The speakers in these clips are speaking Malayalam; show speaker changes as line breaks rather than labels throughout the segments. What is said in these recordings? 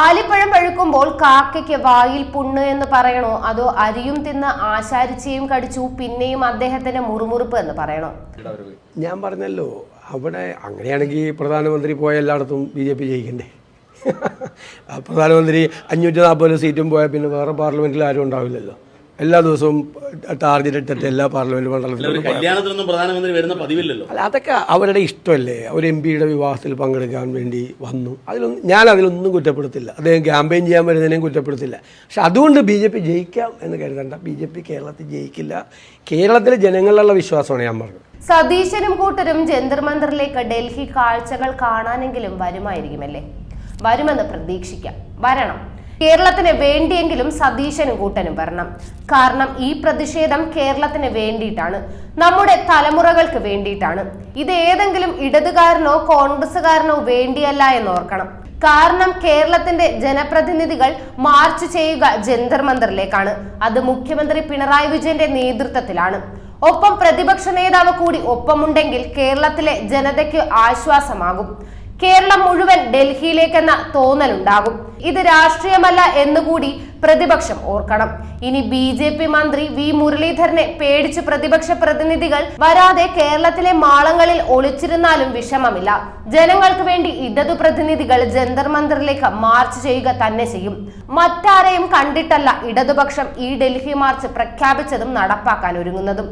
ആലിപ്പഴം പഴുക്കുമ്പോൾ കാക്കയ്ക്ക് വായിൽ പുണ്ണ് എന്ന് പറയണോ? അതോ അരിയും തിന്ന് ആശാരിച്ചയും കടിച്ചു പിന്നെയും അദ്ദേഹത്തിന്റെ മുറുമുറുപ്പ് എന്ന് പറയണോ?
ഞാൻ പറഞ്ഞല്ലോ അവിടെ അങ്ങനെയാണെങ്കിൽ പ്രധാനമന്ത്രി പോയ എല്ലായിടത്തും ബി ജെ പി ജയിക്കണ്ടേ? പ്രധാനമന്ത്രി അഞ്ഞൂറ്റി നാൽപ്പത് സീറ്റും പോയാൽ പിന്നെ വേറെ പാർലമെന്റിൽ ആരും ഉണ്ടാവില്ലല്ലോ. എല്ലാ ദിവസവും ടാർഗറ്റ് ഇട്ടിട്ട് എല്ലാ പാർലമെന്റ് മണ്ഡലത്തിലും
കല്യാണത്തിനൊന്നും പ്രധാനമന്ത്രി വരുന്ന പതിവില്ലല്ലോ.
അല്ല അതൊക്കെ അവരുടെ ഇഷ്ടമല്ലേ? അവർ എം പിയുടെ വിവാഹത്തിൽ പങ്കെടുക്കാൻ വേണ്ടി വന്നു. അതിലൊന്നും ഞാൻ അതിലൊന്നും കുറ്റപ്പെടുത്തില്ല. അദ്ദേഹം ക്യാമ്പയിൻ ചെയ്യാൻ വരുന്നതിനെയും കുറ്റപ്പെടുത്തില്ല. പക്ഷെ അതുകൊണ്ട് ബി ജെ പി ജയിക്കാം എന്ന് കരുതണ്ട. ബി ജെ പി കേരളത്തിൽ ജയിക്കില്ല. കേരളത്തിലെ ജനങ്ങളിലുള്ള വിശ്വാസമാണ് ഞാൻ പറഞ്ഞത്.
സതീശനും കൂട്ടരും ജന്തർ മന്ദറിലേക്ക് ഡൽഹി കാഴ്ചകൾ കാണാനെങ്കിലും വരുമായിരിക്കുമല്ലേ? വരുമെന്ന് പ്രതീക്ഷിക്കാം. വരണം. കേരളത്തിന് വേണ്ടിയെങ്കിലും സതീശനും കൂട്ടനും വരണം. കാരണം ഈ പ്രതിഷേധം കേരളത്തിന് വേണ്ടിയിട്ടാണ്. നമ്മുടെ തലമുറകൾക്ക് വേണ്ടിയിട്ടാണ്. ഇത് ഏതെങ്കിലും ഇടതുകാരനോ കോൺഗ്രസുകാരനോ വേണ്ടിയല്ല എന്ന് ഓർക്കണം കാരണം കേരളത്തിന്റെ ജനപ്രതിനിധികൾ മാർച്ച് ചെയ്യുക ജന്തർ മന്ദറിലേക്കാണ്. അത് മുഖ്യമന്ത്രി പിണറായി വിജയന്റെ നേതൃത്വത്തിലാണ്. ഒപ്പം പ്രതിപക്ഷ നേതാവ് കൂടി ഒപ്പമുണ്ടെങ്കിൽ കേരളത്തിലെ ജനതയ്ക്ക് ആശ്വാസമാകും. കേരളം മുഴുവൻ ഡൽഹിയിലേക്കെന്ന തോന്നലുണ്ടാകും. ഇത് രാഷ്ട്രീയമല്ല എന്നുകൂടി പ്രതിപക്ഷം ഓർക്കണം. ഇനി ബി ജെ പി മന്ത്രി വി മുരളീധരനെ പേടിച്ച് പ്രതിപക്ഷ പ്രതിനിധികൾ വരാതെ കേരളത്തിലെ മാളങ്ങളിൽ ഒളിച്ചിരുന്നാലും വിഷമമില്ല. ജനങ്ങൾക്ക് വേണ്ടി ഇടതു പ്രതിനിധികൾ ജന്തർ മാർച്ച് ചെയ്യുക തന്നെ ചെയ്യും. മറ്റാരെയും കണ്ടിട്ടല്ല ഇടതുപക്ഷം ഈ ഡൽഹി മാർച്ച് പ്രഖ്യാപിച്ചതും നടപ്പാക്കാൻ ഒരുങ്ങുന്നതും.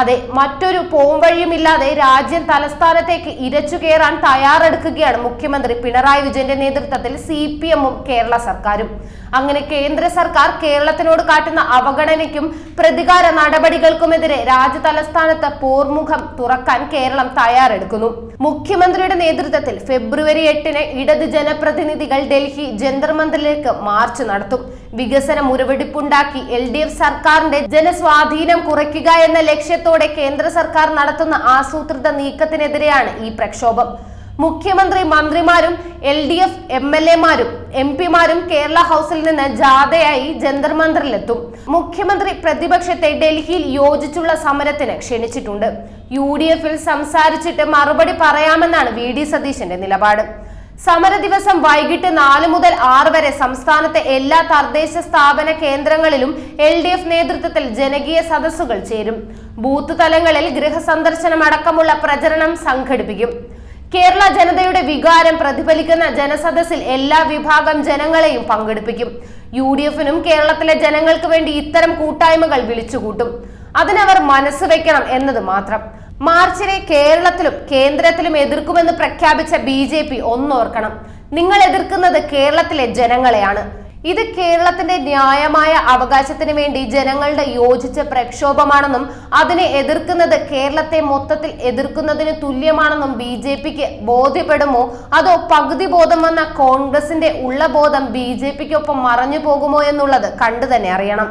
അതെ മറ്റൊരു പോംവഴിയുമില്ലാതെ രാജ്യം തലസ്ഥാനത്തേക്ക് ഇരച്ചു കയറാൻ തയ്യാറെടുക്കുകയാണ് മുഖ്യമന്ത്രി പിണറായി വിജയന്റെ നേതൃത്വത്തിൽ സി പി എമ്മും കേരള സർക്കാരും. അങ്ങനെ കേന്ദ്ര സർക്കാർ കേരളത്തിനോട് കാട്ടുന്ന അവഗണനയ്ക്കും പ്രതികാര നടപടികൾക്കുമെതിരെ രാജ്യ തലസ്ഥാനത്ത് പോർമുഖം തുറക്കാൻ കേരളം തയ്യാറെടുക്കുന്നു. മുഖ്യമന്ത്രിയുടെ നേതൃത്വത്തിൽ ഫെബ്രുവരി എട്ടിന് ഇടത് ജനപ്രതിനിധികൾ ഡൽഹി ജന്തർ മന്ദിറിലേക്ക് മാർച്ച് നടത്തും. വികസന മുരവിടിപ്പുണ്ടാക്കി എൽ ഡി എഫ് സർക്കാരിന്റെ ജനസ്വാധീനം കുറയ്ക്കുക എന്ന ലക്ഷ്യത്തോടെ കേന്ദ്ര സർക്കാർ നടത്തുന്ന ആസൂത്രിത നീക്കത്തിനെതിരെയാണ് ഈ പ്രക്ഷോഭം. മുഖ്യമന്ത്രി മന്ത്രിമാരും L D F M L എമാരും എം പിമാരും കേരള ഹൗസിൽ നിന്ന് ജാഥയായി ജന്തർ മന്ദിറിലെത്തും മുഖ്യമന്ത്രി പ്രതിപക്ഷത്തെ ഡൽഹിയിൽ യോജിച്ചുള്ള സമരത്തിന് ക്ഷണിച്ചിട്ടുണ്ട്. യു ഡി എഫിൽ സംസാരിച്ചിട്ട് മറുപടി പറയാമെന്നാണ് വി ഡി സതീശന്റെ നിലപാട്. സമര ദിവസം വൈകിട്ട് നാല് മുതൽ ആറ് വരെ സംസ്ഥാനത്തെ എല്ലാ തദ്ദേശ സ്ഥാപന കേന്ദ്രങ്ങളിലും എൽ ഡി എഫ് നേതൃത്വത്തിൽ ജനകീയ സദസ്സുകൾ ചേരും. ബൂത്ത് തലങ്ങളിൽ ഗൃഹസന്ദർശനം അടക്കമുള്ള പ്രചരണം സംഘടിപ്പിക്കും. കേരള ജനതയുടെ വികാരം പ്രതിഫലിക്കുന്ന ജനസദസ്സിൽ എല്ലാ വിഭാഗം ജനങ്ങളെയും പങ്കെടുപ്പിക്കും. യു ഡി എഫിനും കേരളത്തിലെ ജനങ്ങൾക്ക് വേണ്ടി ഇത്തരം കൂട്ടായ്മകൾ വിളിച്ചുകൂട്ടും. അതിനവർ മനസ്സ് വെക്കണം എന്നത് മാത്രം. മാർച്ചിനെ കേരളത്തിലും കേന്ദ്രത്തിലും എതിർക്കുമെന്ന് പ്രഖ്യാപിച്ച ബി ജെ പി ഒന്നോർക്കണം. നിങ്ങൾ എതിർക്കുന്നത് കേരളത്തിലെ ജനങ്ങളെയാണ്. ഇത് കേരളത്തിന്റെ ന്യായമായ അവകാശത്തിന് വേണ്ടി ജനങ്ങളുടെ യോജിച്ച പ്രക്ഷോഭമാണെന്നും അതിനെ എതിർക്കുന്നത് കേരളത്തെ മൊത്തത്തിൽ എതിർക്കുന്നതിന് തുല്യമാണെന്നും ബി ജെ പിക്ക് ബോധ്യപ്പെടുമോ? അതോ പകുതി ബോധം വന്ന കോൺഗ്രസിന്റെ ഉള്ള ബോധം ബി ജെ പിക്കൊപ്പം മറഞ്ഞു പോകുമോ എന്നുള്ളത് കണ്ടു തന്നെ അറിയണം.